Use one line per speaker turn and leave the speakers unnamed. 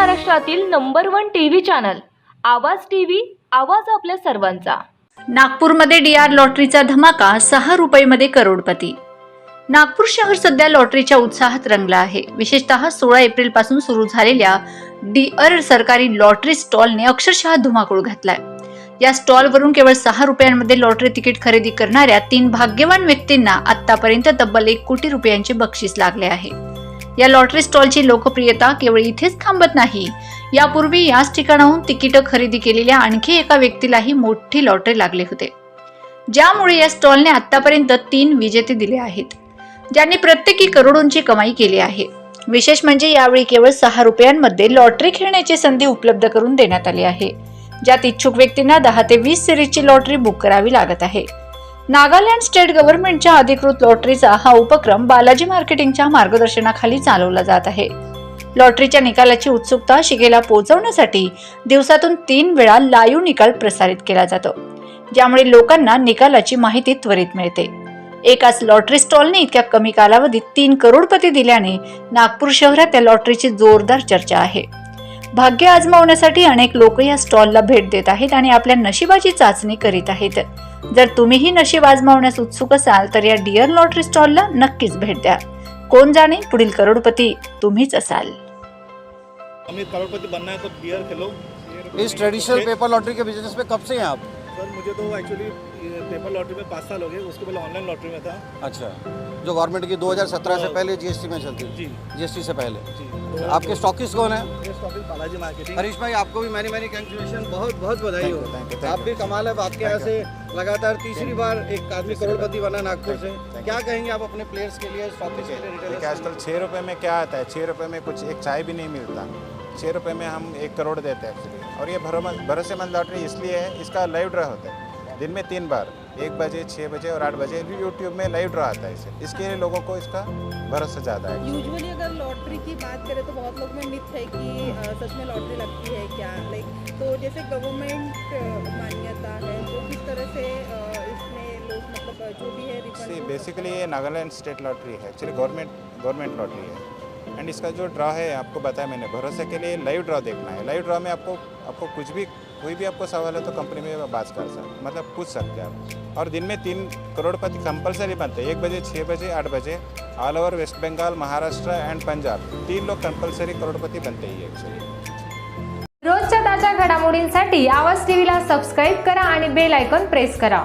महाराष्ट्रातील number one TV channel Awaaz TV आवाज आपल्या सर्वांचा.
नागपूरमध्ये डी आर लॉटरीचा धमाका सहा रुपयेमध्ये करोडपती. नागपूर शहर सध्या लॉटरीच्या उत्साहात रंगला आहे. विशेषतः सोळा एप्रिलपासून सुरू झालेल्या डी सरकारी लॉटरी स्टॉलने अक्षरशः धुमाकूळ घातलाय. या स्टॉलवरून केवळ सहा रुपयांमध्ये लॉटरी तिकीट खरेदी करणाऱ्या तीन भाग्यवान व्यक्तींना आतापर्यंत तब्बल एक कोटी रुपयांचे बक्षीस लागले आहे. या लॉटरी स्टॉलची लोकप्रियता केवळ इथेच थांबत नाही. यापूर्वी याच ठिकाणाहून तिकीटं खरेदी केलेल्या आणखी एका व्यक्तीलाही मोठी लॉटरी लागले होते. ज्यामुळे या स्टॉलने आतापर्यंत तीन विजेते दिले आहेत ज्यांनी प्रत्येकी करोडोंची कमाई केली आहे. विशेष म्हणजे यावेळी केवळ सहा रुपयांमध्ये लॉटरी खेळण्याची संधी उपलब्ध करून देण्यात आली आहे. ज्यात इच्छुक व्यक्तींना दहा ते वीस सिरीजची लॉटरी बुक करावी लागत आहे. नागालँड स्टेट गव्हर्नमेंटच्या अधिकृत लॉटरीचा हा उपक्रम बालाजी मार्केटिंगच्या मार्गदर्शनाखाली चालवला जात आहे. लॉटरीच्या निकालाची उत्सुकता शिगेला पोहोचवण्यासाठी दिवसातून तीन वेळा लाईव्ह निकाल प्रसारित केला जातो ज्यामुळे लोकांना निकालाची माहिती त्वरित मिळते. एकाच लॉटरी स्टॉलने इतक्या कमी कालावधीत तीन करोडपती दिल्याने नागपूर शहरात या लॉटरीची जोरदार चर्चा आहे. भाग्य आजमावण्यासाठी अनेक लोक या स्टॉलला भेट देत आहेत आणि आपल्या नशिबाची चाचणी करीत आहेत. जर तुम्हीही नशीब आजमावण्यास उत्सुक असाल तर या डिअर लॉटरी स्टॉलला नक्कीच भेट द्या. कोण जाणे? पुढील करोडपती तुम्हीच असाल.
हमें करोड़पति बनना है तो बियर खेलो
इस ट्रेडिशनल पेपर लॉटरी के बिजनेस में कब से हैं आप?
सर मुझे तो एक्चुअली पेपर लॉटरी में पाँच साल हो गए उसके पहले ऑनलाइन लॉटरी में था।
अच्छा जो गवर्नमेंट की 2017 से पहले जीएसटी में चलती
जी।
जीएसटी से पहले।
जी
तो आपके स्टॉकिस्ट कौन है?
बालाजी मार्केटिंग
हरीश भाई आपको भी मैनी मैनी कंग्रेचुलेशन बहुत बहुत बधाई हो। आप भी कमाल है आपके यहाँ से लगातार तीसरी बार एक आदमी करोड़पति बना नागपुर से। क्या कहेंगे आप अपने प्लेयर्स के लिए स्टॉकिस्ट के लिए
आजकल छः रुपये में क्या आता है? छः रुपये में कुछ एक चाय भी नहीं मिलता। छः रुपये में हम एक करोड़ देते हैं और ये भरोसेमंद लॉटरी इसलिए है इसका लाइव ड्रा होता है। दिन में तीन बार एक बजे छः बजे और आठ बजे यूट्यूब में लाइव ड्रा आता है इसे। इसके लिए लोगों को इसका भरोसा ज़्यादा है।
यूजुअली अगर लॉटरी की बात करें तो बहुत लोग में मिथ है कि सच में लॉटरी लगती है क्या? लाइक तो जैसे गवर्नमेंट मान्यता है तो किस तरह से इसमें लोग मतलब जो भी है
बेसिकली ये नागालैंड स्टेट लॉटरी है एक्चुअली गवर्नमेंट गवर्नमेंट लॉटरी है। एंड इसका जो ड्रा है आपको बताया मैंने भरोसे के लिए लाइव ड्रा देखना है। लाइव ड्रा में आपको आपको कुछ भी कोई भी आपको सवाल है तो कंपनी में बात कर सकते मतलब पूछ सकते हैं आप। और दिन में तीन करोड़पति कंपलसरी बनते हैं। एक बजे छः बजे आठ बजे all over West Bengal Maharashtra and Punjab तीन लोग कंपलसरी करोड़पति बनते ही एक्चुअली
रोजच्या ताज्या घडामोडींसाठी आवाज टीव्हीला सबस्क्राईब करा आणि बेल आयकॉन प्रेस करा.